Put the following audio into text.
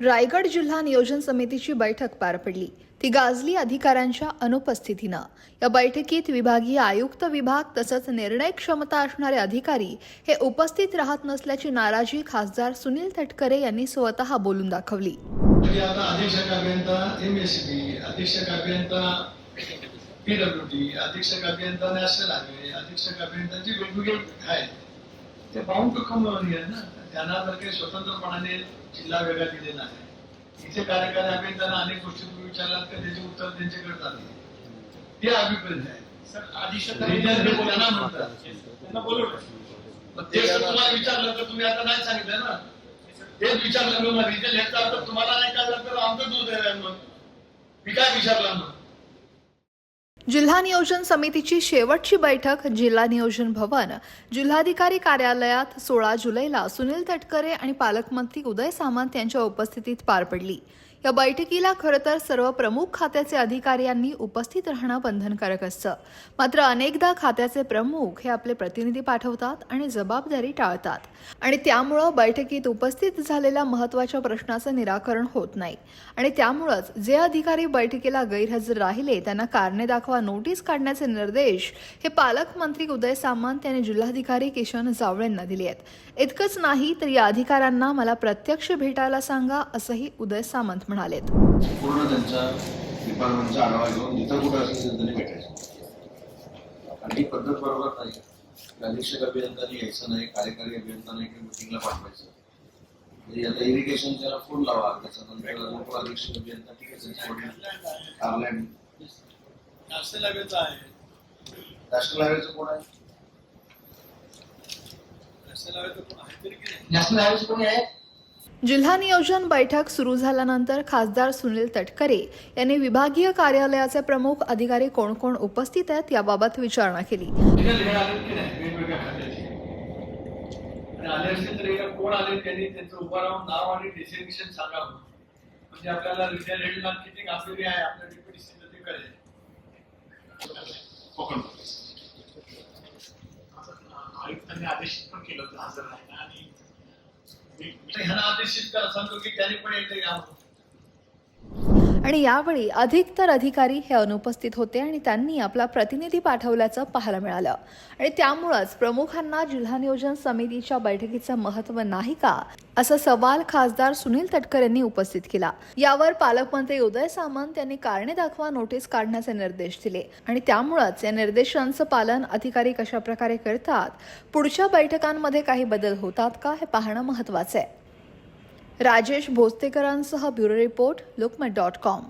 रायगड जिल्हा नियोजन समितीची बैठक पार पडली. ती गाजली अधिकाऱ्यांच्या अनुपस्थितीनं. या बैठकीत विभागीय आयुक्त विभाग तसंच निर्णय क्षमता असणारे अधिकारी हे उपस्थित राहत नसल्याची नाराजी खासदार सुनील तटकरे यांनी स्वतः बोलून दाखवली. आता अधीक्षक अभियंता एम एस बी अधीक्षक अभियंता पी डब्ल्यू डी अधीक्षक अभियंता नॅशनल हायवे अधीक्षक अभियंताची वेगवेगळे आहेत ते बाउंड टू कम ना. त्यांना जर काही स्वतंत्रपणाने जिल्हा वेगळा दिलेला आहे इथे कार्यकारी अभियंत्यांना अनेक गोष्टी तुम्ही विचारलात का त्याची उत्तर त्यांच्याकडे जाते ते अभिप्राय आहे. सर त्यांना म्हणतात. त्यांना बोलवलं. मग ते जर तुम्हाला विचारलं तर तुम्ही आता नाही सांगितलं ना. तेच विचारलं मग रिजन हेडचा अर्थ तुम्हाला नाही कळलं तर आमचं दूध आहे. मग मी काय विचारलं मग? जिल्हा नियोजन समितीची शेवटची बैठक जिल्हा नियोजन भवन. जिल्हाधिकारी कार्यालयात सोळा जुलैला सुनील तटकरे आणि पालकमंत्री उदय सामंत यांच्या उपस्थितीत पार पडली. या बैठकीला खरं तर सर्व प्रमुख खात्याचे अधिकाऱ्यांनी उपस्थित राहणं बंधनकारक असतं. मात्र अनेकदा खात्याचे प्रमुख हे आपले प्रतिनिधी पाठवतात आणि जबाबदारी टाळतात. आणि त्यामुळं बैठकीत उपस्थित झालेल्या महत्त्वाच्या प्रश्नाचं निराकरण होत नाही. आणि त्यामुळंच जे अधिकारी बैठकीला गैरहजर राहिले त्यांना कारणे दाखवा दाखवा नोटीस काढण्याचे निर्देश हे पालकमंत्री उदय सामंत यांनी जिल्हाधिकारी किशन जावळे यांना दिले आहेत. इतकंच नाही तर या अधिकाऱ्यांना मला प्रत्यक्ष भेटायला सांगा असंही उदय सामंत म्हणालेत. पूर्ण त्यांच्या डिपार्टमेंटचा आढावा घेऊन जिथं कुठं असेल त्यांनी भेटायचं. आणि पद्धत बरोबर नाही. अधीक्षक अभियंत्यांनी यायचं नाही कार्यकारी अभियंत्यांना इकडे मिटिंगला पाठवायचं. म्हणजे आता त्याला फोन लावा त्याच्यानंतर लोक अधीक्षक अभियंता ठीक आहे त्यांच्या वडील नॅशनल हायवेचा आहे. नॅशनल हायवेचं कोण आहे? नॅशनल हायवेचं कोण आहे तरी की नाही? नॅशनल हायवेचं कोणी आहे? जिल्हा नियोजन बैठक सुरू झाल्यानंतर खासदार सुनील तटकरे यांनी विभागीय कार्यालयाचे प्रमुख अधिकारी कोण कोण उपस्थित आहेत याबाबत विचारणा केली. आले असतील तर एका कोण आले त्यांनी त्यांचं उभं राहून नाव आणि डेसिग्नेशन सांगावं. म्हणजे आपल्याला रिजन हेडला किती गाफिली आहे आपल्या डेप्युटी सीला ते कळेल कोकण आयुक्तांनी आदेश पण केलं होतं हजर राहायला आणि ह्याला आदेशित करा सांगतो की त्यांनी पण एकदा यावं. आणि यावेळी अधिक तर अधिकारी हे अनुपस्थित होते आणि त्यांनी आपला प्रतिनिधी पाठवल्याचं पाहायला मिळालं. आणि त्यामुळंच प्रमुखांना जिल्हा नियोजन समितीच्या बैठकीचं महत्त्व नाही का? असा सवाल खासदार सुनील तटकर यांनी उपस्थित केला. यावर पालकमंत्री उदय सामंत यांनी कारणे दाखवा नोटीस काढण्याचे निर्देश दिले. आणि त्यामुळंच या निर्देशांचं पालन अधिकारी कशा प्रकारे करतात? पुढच्या बैठकांमध्ये काही बदल होतात का? हे पाहणं महत्त्वाचं आहे. Rajesh भोसतेकरांसह bureau report Lokmat dot com.